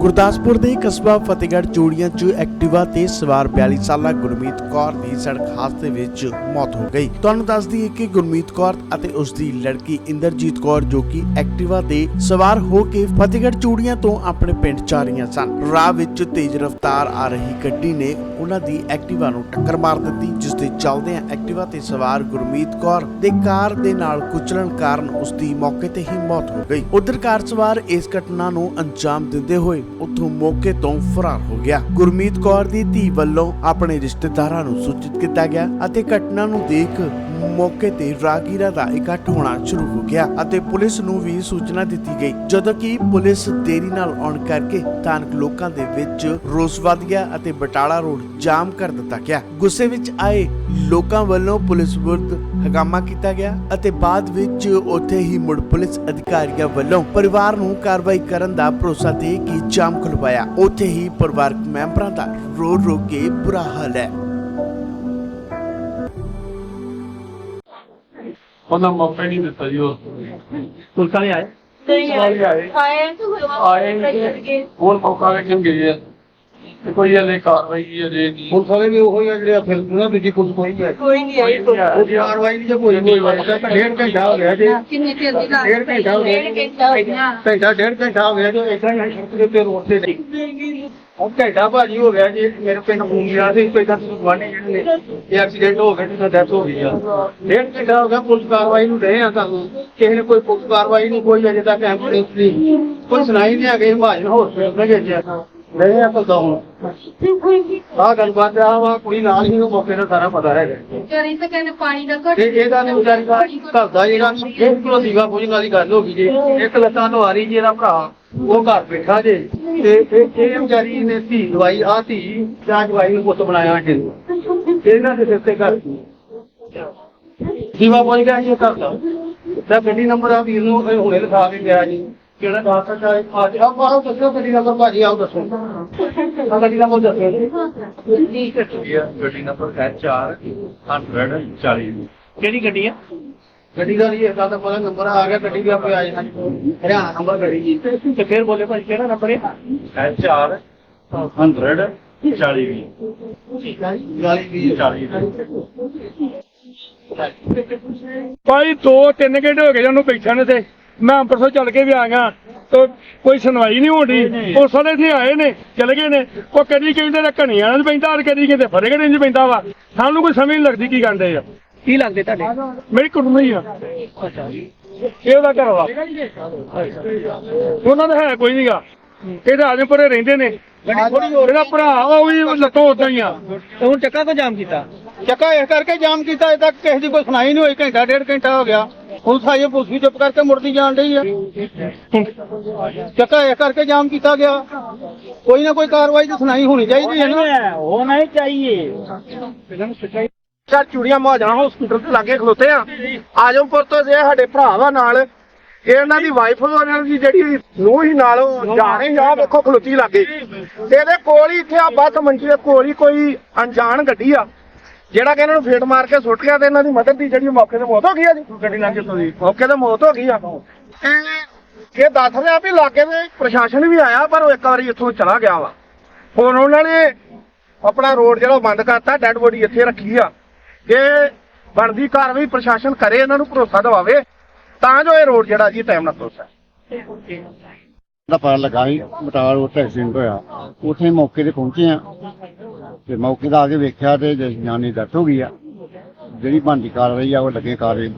ਗੁਰਦਾਸਪੁਰ ਦੇ ਕਸਬਾ ਫਤਿਹਗੜ੍ਹ ਚੂੜੀਆਂ 'ਚ ਐਕਟਿਵਾ ਤੇ ਸਵਾਰ 42 ਸਾਲਾ ਗੁਰਮੀਤ ਕੌਰ ਦੀ ਸੜਕ ਹਾਦਸੇ ਵਿੱਚ ਮੌਤ ਹੋ ਗਈ। ਤੁਹਾਨੂੰ ਦੱਸ ਦਈਏ ਕਿ ਗੁਰਮੀਤ ਕੌਰ ਅਤੇ ਉਸ ਦੀ ਲੜਕੀ ਇੰਦਰਜੀਤ ਕੌਰ ਜੋ ਕਿ ਐਕਟਿਵਾ ਤੇ ਸਵਾਰ ਹੋ ਕੇ ਫਤਿਹਗੜ੍ਹ ਚੂੜੀਆਂ ਤੋਂ ਆਪਣੇ ਪਿੰਡ ਜਾ ਰਹੀਆਂ ਸਨ। ਰਾਹ ਵਿੱਚ ਤੇਜ਼ ਰਫ਼ਤਾਰ ਆ ਰਹੀ ਗੱਡੀ ਨੇ ਉਹਨਾਂ ਦੀ ਐਕਟਿਵਾ ਨੂੰ ਟੱਕਰ ਮਾਰ ਦਿੱਤੀ, ਜਿਸ ਦੇ ਚੱਲਦਿਆਂ ਐਕਟਿਵਾ ਤੇ ਸਵਾਰ ਗੁਰਮੀਤ ਕੌਰ ਦੇ ਕਾਰ ਦੇ ਨਾਲ ਕੁਚਲਣ ਕਾਰਨ ਉਸ ਦੀ ਮੌਕੇ ਤੇ ਹੀ ਮੌਤ ਹੋ ਗਈ। ਉਧਰ ਕਾਰ ਸਵਾਰ ਇਸ ਘਟਨਾ ਨੂੰ ਅੰਜਾਮ ਦਿੰਦੇ ਹੋਏ ਉੱਥੋਂ ਮੌਕੇ ਤੋਂ ਫਰਾਰ ਹੋ ਗਿਆ। ਗੁਰਮੀਤ ਕੌਰ ਦੀ ਧੀ ਵੱਲੋਂ ਆਪਣੇ ਰਿਸ਼ਤੇਦਾਰਾਂ ਨੂੰ ਸੂਚਿਤ ਕੀਤਾ ਗਿਆ ਅਤੇ ਘਟਨਾ ਨੂੰ ਦੇਖ ਮੌਕੇ ਤੇ ਰਾਗੀਰਾ ਦਾ ਇਕੱਠ ਹੋਣਾ ਸ਼ੁਰੂ ਹੋ ਗਿਆ ਅਤੇ ਪੁਲਿਸ ਨੂੰ ਵੀ ਸੂਚਨਾ ਦਿੱਤੀ ਗਈ। ਜਦੋਂ ਕਿ ਪੁਲਿਸ ਦੇਰੀ ਨਾਲ ਆਉਣ ਕਰਕੇ ਸਥਾਨਕ ਲੋਕਾਂ ਦੇ ਵਿੱਚ ਰੋਸ ਵੱਧ ਗਿਆ ਅਤੇ ਬਟਾਲਾ ਰੋਡ ਜਾਮ ਕਰ ਦਿੱਤਾ ਗਿਆ। ਗੁੱਸੇ ਵਿੱਚ ਆਏ ਲੋਕਾਂ ਵੱਲੋਂ ਪੁਲਿਸ ਵਿਰੁੱਧ ਹਗਾਮਾ ਕੀਤਾ ਗਿਆ ਅਤੇ ਬਾਅਦ ਵਿੱਚ ਉੱਥੇ ਹੀ ਮੁੜ ਪੁਲਿਸ ਅਧਿਕਾਰੀਆਂ ਵੱਲੋਂ ਪਰਿਵਾਰ ਨੂੰ ਕਾਰਵਾਈ ਕਰਨ ਦਾ ਭਰੋਸਾ ਦੇ ਕੇ ਜਾਮ ਖੁਲਵਾਇਆ। ਉੱਥੇ ਹੀ ਪਰਿਵਾਰਕ ਮੈਂਬਰਾਂ ਦਾ ਰੋ ਰੋ ਕੇ ਬੁਰਾ ਹਾਲ ਹੈ। ਉਹਨਾਂ ਮੌਕਾ ਹੀ ਨਹੀਂ ਦਿੱਤਾ ਜੀ ਉਸ ਵਾਲੇ ਆਏ? ਆਏ। ਹੋਰ ਮੌਕਾ ਵੇਖਣ ਗਏ ਆ। ਤੇ ਕੋਈ ਹਲੇ ਕਾਰਵਾਈ ਅਜੇ ਨਹੀਂ। ਪੁਲਿਸ ਵਾਲੇ ਵੀ ਉਹੀ ਆ ਜਿਹੜੇ ਫਿਰ ਉਹਨਾਂ ਦੂਜੀ ਪੁਲਿਸ ਕੋਈ ਨਹੀਂ ਆਈ। ਕੋਈ ਨਹੀਂ ਆਈ ਕਾਰਵਾਈ ਨਹੀਂ ਜੇ ਕੋਈ ਨਹੀਂ। ਹੋਈ ਡੇਢ ਘੰਟਾ ਹੋ ਗਿਆ ਜੀ। ਕਿੰਨੀ ਚਿਰ ਦੀ ਗੱਲ ਡੇਢ ਘੰਟਾ ਹੋ ਗਿਆ ਡੇਢ ਘੰਟਾ ਹੋ ਗਿਆ। ਘੰਟਾ ਡੇਢ ਘੰਟਾ ਹੋ ਗਿਆ ਜੀ। ਇਦਾਂ ਹੀ ਸੜਕ ਦੇ ਉੱਤੇ ਰੋਡ ਤੇ ਨਹੀਂ। ਉਹ ਘੰਟਾ ਭਾਜੀ ਹੋ ਗਿਆ ਜੀ ਮੇਰੇ ਪਿੰਡ ਫੋਨ ਗਿਆ ਸੀ ਕੋਈ ਤਾਂ ਗਵਾਂਢੀ ਜਿਹੜੇ ਨੇ ਇਹ ਐਕਸੀਡੈਂਟ ਹੋ ਗਿਆ ਤੇ ਡੈਥ ਹੋ ਗਈ ਆ। ਡੇਢ ਘੰਟਾ ਹੋ ਗਿਆ ਪੁਲਿਸ ਕਾਰਵਾਈ ਨੂੰ ਰਹੇ ਆ ਤੁਹਾਨੂੰ ਕਿਸੇ ਨੇ ਕੋਈ ਪੁਲਿਸ ਕਾਰਵਾਈ ਨਹੀਂ ਕੋਈ ਅਜੇ ਤੱਕ ਐਂਬੂਲੈਂਸ ਨਹੀਂ। ਕੋਈ ਸੁਣਾਈ ਨਹੀਂ ਆ ਗਈ ਮਹਾਜਨ ਹਸਪੀਟਲ ਨੇ ਭੇਜਿਆ। ਨਹੀਂ ਆ ਤਾਂ ਆ ਗੱਲਬਾਤ ਆ ਵਾ ਕੁੜੀ ਨਾਲ ਹੀ ਉਹ ਮੌਕੇ ਦਾ ਸਾਰਾ ਪਤਾ ਹੈਗਾ। ਜਰੀ ਤਾਂ ਕਹਿੰਦੇ ਪਾਣੀ ਦਾ ਘਟ ਇਹ ਇਹਦਾ ਨੇ ਵਿਚਾਰੀ ਦਾ ਘਰ ਦਾ ਜਿਹੜਾ ਇੱਕ ਕਿਲੋ ਦੀਵਾ ਪੂਜਣ ਵਾਲੀ ਗੱਲ ਹੋ ਗਈ ਜੀ। ਇੱਕ ਲੱਤਾਂ ਤੋਂ ਆ ਰਹੀ ਜੀ ਇਹਦਾ ਭਰਾ ਉਹ ਘਰ ਬੈਠਾ ਜੇ। ਤੇ ਇਹ ਇਹ ਵਿਚਾਰੀ ਨੇ ਧੀ ਦਵਾਈ ਆ ਧੀ ਜਾਂ ਦਵਾਈ ਨੂੰ ਪੁੱਤ ਬਣਾਇਆ ਜੀ ਇਹਨਾਂ ਦੇ ਸਿਰ ਤੇ ਘਰ ਦੀਵਾ ਪੂਜ ਗਿਆ ਜੀ ਇਹ ਘਰ ਦਾ। ਤਾਂ ਗੱਡੀ ਨੰਬਰ ਆ ਵੀਰ ਨੂੰ ਇਹ ਹੁਣੇ ਲਿਖਾ ਕੇ ਗਿਆ ਜੀ। ਕਿਹੜਾ ਦਾਤਾ ਚਾਹੇ ਆ ਜੀ ਆ ਬਾਹਰ ਦੱਸੋ ਗੱਡੀ ਨੰਬਰ ਭਾਜੀ ਆਓ ਦੱਸੋ। ਆ ਗੱਡੀ ਨੰਬਰ ਦੱਸੋ ਜੀ। ਗੱਡੀ ਨੰਬਰ ਹੈ 4 140 ਕਿਹੜੀ ਗੱਡੀ ਆ? ਗੱਡੀ ਦਾ ਇਹ ਤਾਂ ਪਤਾ ਨੰਬਰ ਆ ਗਿਆ ਗੱਡੀ ਵੀ ਆਪੇ ਆਈ ਹਾਂ ਹਰਿਆਣਾ ਨੰਬਰ ਗੱਡੀ ਜੀ ਤੇ ਫਿਰ ਬੋਲੇ ਭਾਈ ਕਿਹੜਾ ਨੰਬਰ ਹੈ? ਹੈ 4 140 ਗਾਲੀ ਵੀ 40 ਭਾਈ ਦੋ ਤਿੰਨ ਘੰਟੇ ਹੋ ਗਏ ਉਹਨੂੰ ਬੈਠਿਆਂ ਨੇ ਤੇ ਮੈਂ ਅੰਮ੍ਰਿਤਸਰ ਚੱਲ ਕੇ ਵੀ ਆ ਗਿਆ। ਤੇ ਕੋਈ ਸੁਣਵਾਈ ਨਹੀਂ ਹੋਣੀ ਪੁਲਿਸ ਵਾਲੇ ਇੱਥੇ ਆਏ ਨੇ ਚਲੇ ਗਏ ਨੇ। ਉਹ ਕਦੀ ਕਹਿੰਦੇ ਨੇ ਘਣੀਆਂ ਨਾਲ ਪੈਂਦਾ ਔਰ ਕਦੀ ਕਹਿੰਦੇ ਫਰੇਗੜੇ ਨਹੀਂ ਪੈਂਦਾ ਵਾ। ਸਾਨੂੰ ਕੋਈ ਸਮਝ ਨਹੀਂ ਲੱਗਦੀ ਕੀ ਕਰਦੇ ਆ। ਕੀ ਲੱਗਦੇ ਤੁਹਾਡੇ? ਮੇਰੀ ਕੁੜਮ ਹੀ ਆ ਇਹ ਉਹਦਾ ਘਰ ਵਾ। ਉਹਨਾਂ ਦਾ ਹੈ ਕੋਈ ਨਹੀਂਗਾ ਇਹ ਤਾਂ ਆਜਮਪੁਰੇ ਰਹਿੰਦੇ ਨੇ। ਇਹਦਾ ਭਰਾ ਵਾ ਉਹ ਵੀ ਲੱਤੋਂ ਉਦਾਂ ਹੀ ਆ। ਤੇ ਹੁਣ ਚੱਕਾ ਕੋ ਜਾਮ ਕੀਤਾ? ਚੱਕਾ ਇਸ ਕਰਕੇ ਜਾਮ ਕੀਤਾ ਅਜੇ ਤੱਕ ਕਿਸੇ ਦੀ ਕੋਈ ਸੁਣਾਈ ਨਹੀਂ ਹੋਈ ਘੰਟਾ ਡੇਢ ਘੰਟਾ ਹੋ ਗਿਆ। ਪੁਲਿਸ ਆਈ ਹੈ, ਪੁਲਿਸ ਵੀ ਚੁੱਪ ਕਰਕੇ ਮੁੜਦੀ ਜਾਣ ਰਹੀ ਆ। ਚੱਕਾ ਇਸ ਕਰਕੇ ਜਾਮ ਕੀਤਾ ਗਿਆ। ਕੋਈ ਨਾ ਕੋਈ ਕਾਰਵਾਈ ਦੀ ਸੁਣਾਈ ਹੋਣੀ ਚਾਹੀਦੀ ਹੈ ਨਾ। ਹੋਣਾ ਹੀ ਚਾਹੀਏ। ਸਰ ਚੂੜੀਆਂ ਮਹਾਜਣਾ ਹਸਪੀਟਲ ਤੇ ਲਾਗੇ ਖਲੋਤੇ ਆ। ਆਜਮਪੁਰ ਤੋਂ ਜੇ ਸਾਡੇ ਭਰਾ ਵਾ ਨਾਲ ਇਹ ਇਹਨਾਂ ਦੀ ਵਾਈਫ ਉਹਨਾਂ ਦੀ ਜਿਹੜੀ ਨੂੰਹ ਹੀ ਨਾਲ ਉਹ ਜਾ ਰਹੀ ਆ ਵੇਖੋ ਖਲੋਤੀ ਲਾਗੇ। ਇਹਦੇ ਕੋਲ ਹੀ ਇੱਥੇ ਆ ਬੱਸ ਮੰਜੀ ਦੇ ਕੋਲ ਹੀ ਕੋਈ ਅਣਜਾਣ ਗੱਡੀ ਆ ਜਿਹੜਾ ਕਿ ਇਹਨਾਂ ਨੂੰ ਫੇਟ ਮਾਰ ਕੇ ਸੁੱਟ ਗਿਆ ਤੇ ਇਹਨਾਂ ਦੀ ਮਦਦ ਦੀ ਜਿਹੜੀ ਮੌਕੇ ਤੇ ਮੌਤ ਹੋ ਗਈ ਆ ਜੀ। ਗੱਡੀ ਲੰਘ ਕੇ ਮੌਕੇ ਤੇ ਮੌਤ ਹੋ ਗਈ ਆ। ਇਹ ਦੱਸ ਰਿਹਾ ਵੀ ਲਾਗੇ ਦੇ ਪ੍ਰਸ਼ਾਸਨ ਵੀ ਆਇਆ ਪਰ ਉਹ ਇੱਕ ਵਾਰੀ ਇੱਥੋਂ ਚਲਾ ਗਿਆ ਵਾ। ਹੁਣ ਉਹਨਾਂ ਨੇ ਆਪਣਾ ਰੋਡ ਜਿਹੜਾ ਬੰਦ ਕਰਤਾ ਡੈੱਡ ਬੋਡੀ ਇੱਥੇ ਰੱਖੀ ਆ। ਇਹ ਬਣਦੀ ਕਾਰਵਾਈ ਪ੍ਰਸ਼ਾਸਨ ਕਰੇ ਇਹਨਾਂ ਨੂੰ ਭਰੋਸਾ ਦਿਵਾਵੇ, ਤਾਂ ਜੋ ਇਹ ਰੋਡ ਜਿਹੜਾ ਜੀ ਟਾਈਮ ਨਾਲ ਖੁੱਲ ਸਕੇ ਦਾ ਪਤਾ ਲੱਗਾ ਸੀ ਬਟਾਲ ਉੱਥੇ ਐਕਸੀਡੈਂਟ ਹੋਇਆ। ਉੱਥੇ ਮੌਕੇ ਤੇ ਪਹੁੰਚੇ ਆ ਤੇ ਮੌਕੇ ਦਾ ਆ ਕੇ ਵੇਖਿਆ ਤੇ ਜਾਨੀ ਡੈਥ ਹੋ ਗਈ ਆ। ਜਿਹੜੀ ਬਣਦੀ ਕਾਰਵਾਈ ਆ, ਉਹ ਲੱਗੇ ਕਾਰਵਾਈ